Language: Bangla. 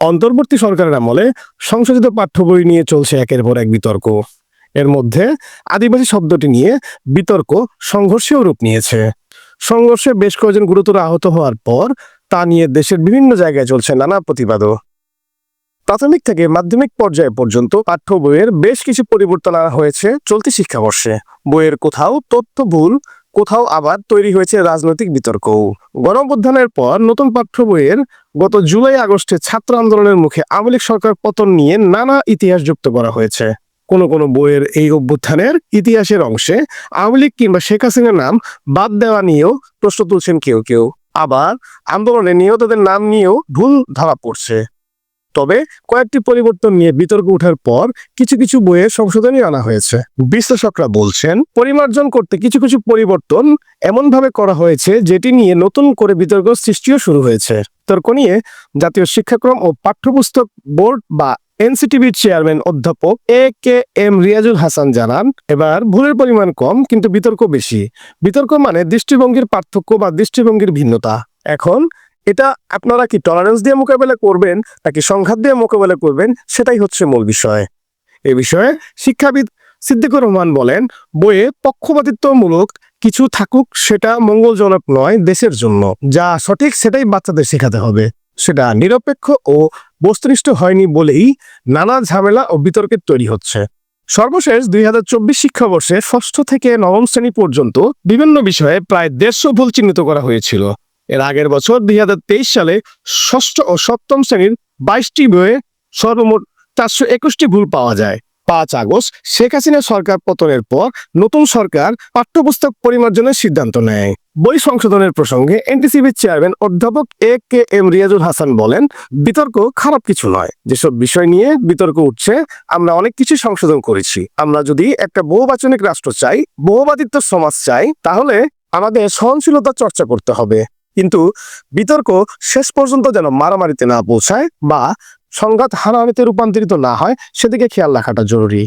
অন্তর্বর্তী সরকারের আমলে সংশোধিত পাঠ্য বই নিয়ে চলছে একের পর এক বিতর্ক। এর মধ্যে আদিবাসী শব্দটি নিয়ে বিতর্ক সংঘর্ষেও রূপ নিয়েছে। সংঘর্ষে বেশ কয়েকজন গুরুতর আহত হওয়ার পর তা নিয়ে দেশের বিভিন্ন জায়গায় চলছে নানা প্রতিবাদও। প্রাথমিক থেকে মাধ্যমিক পর্যায় পর্যন্ত পাঠ্য বইয়ের বেশ কিছু পরিবর্তন আনা হয়েছে চলতি শিক্ষাবর্ষে। বইয়ের কোথাও তথ্য ভুল কোথাও আবার তৈরি হয়েছে রাজনৈতিক বিতর্কও। গণঅভ্যুত্থানের পর নতুন পাঠ্য বইয়ের গত জুলাই আগস্টে ছাত্র আন্দোলনের মুখে আওয়ামী লীগ সরকার পতন নিয়ে নানা ইতিহাস যুক্ত করা হয়েছে। কোনো কোনো বইয়ের এই অভ্যুত্থানের ইতিহাসের অংশে আওয়ামী লীগ কিংবা শেখ হাসিনার নাম বাদ দেওয়া নিয়েও প্রশ্ন তুলছেন কেউ কেউ। আবার আন্দোলনে নিহতদের নাম নিয়েও ভুল ধরা পড়ছে। তবে কয়েকটি পরিবর্তন নিয়ে বিতর্ক ওঠার পর কিছু কিছু বইয়ে সংশোধনী আনা হয়েছে। বিশ্লেষকরা বলছেন, পরিমার্জন করতে কিছু কিছু পরিবর্তন এমনভাবে করা হয়েছে যেটি নিয়ে নতুন করে বিতর্ক সৃষ্টিও শুরু হয়েছে। তর্ক নিয়ে জাতীয় শিক্ষাক্রম ও পাঠ্যপুস্তক বোর্ড বা এনসিটিভির চেয়ারম্যান অধ্যাপক A K M Riazul Hasan জানান, এবার ভুলের পরিমাণ কম, কিন্তু বিতর্ক বেশি। বিতর্ক মানে দৃষ্টিভঙ্গির পার্থক্য বা দৃষ্টিভঙ্গির ভিন্নতা। এখন এটা আপনারা কি টলারেন্স দিয়ে মোকাবেলা করবেন নাকি সংঘাত দিয়ে মোকাবেলা করবেন, সেটাই হচ্ছে মূল বিষয়। এ বিষয়ে শিক্ষাবিদ সিদ্দিকুর রহমান বলেন, বইয়ে পক্ষপাতিত্বমূলক কিছু থাকুক সেটা মঙ্গলজনক নয় দেশের জন্য। যা সঠিক সেটাই বাচ্চাদের শেখাতে হবে। সেটা নিরপেক্ষ ও বস্তুনিষ্ঠ হয়নি বলেই নানা ঝামেলা ও বিতর্কের তৈরি হচ্ছে। সর্বশেষ দুই হাজার চব্বিশ শিক্ষাবর্ষে ষষ্ঠ থেকে নবম শ্রেণি পর্যন্ত বিভিন্ন বিষয়ে প্রায় দেড়শো ভুল চিহ্নিত করা হয়েছিল। এর আগের বছর দুই হাজার তেইশ সালে ষষ্ঠ ও সপ্তম শ্রেণির বাইশটি বইয়ে সর্বমোট চারশো একুশটি ভুল পাওয়া যায়। পাঁচ আগস্ট শেখ হাসিনা সরকার পতনের পর নতুন সরকার পাঠ্যপুস্তক পরিমার্জনের সিদ্ধান্ত নেয়। বই সংশোধনের প্রসঙ্গে এনটিসিবির চেয়ারম্যান অধ্যাপক A K M Riazul Hasan বলেন, বিতর্ক খারাপ কিছু নয়। যেসব বিষয় নিয়ে বিতর্ক উঠছে, আমরা অনেক কিছু সংশোধন করেছি। আমরা যদি একটা বহুবাচনিক রাষ্ট্র চাই, বহুবাদিত্ব সমাজ চাই, তাহলে আমাদের সহনশীলতা চর্চা করতে হবে। কিন্তু বিতর্ক শেষ পর্যন্ত যেন মারামারিতে না পৌঁছায় বা সংঘাত হানাহানিতে রূপান্তরিত না হয়, সেদিকে খেয়াল রাখাটা জরুরি।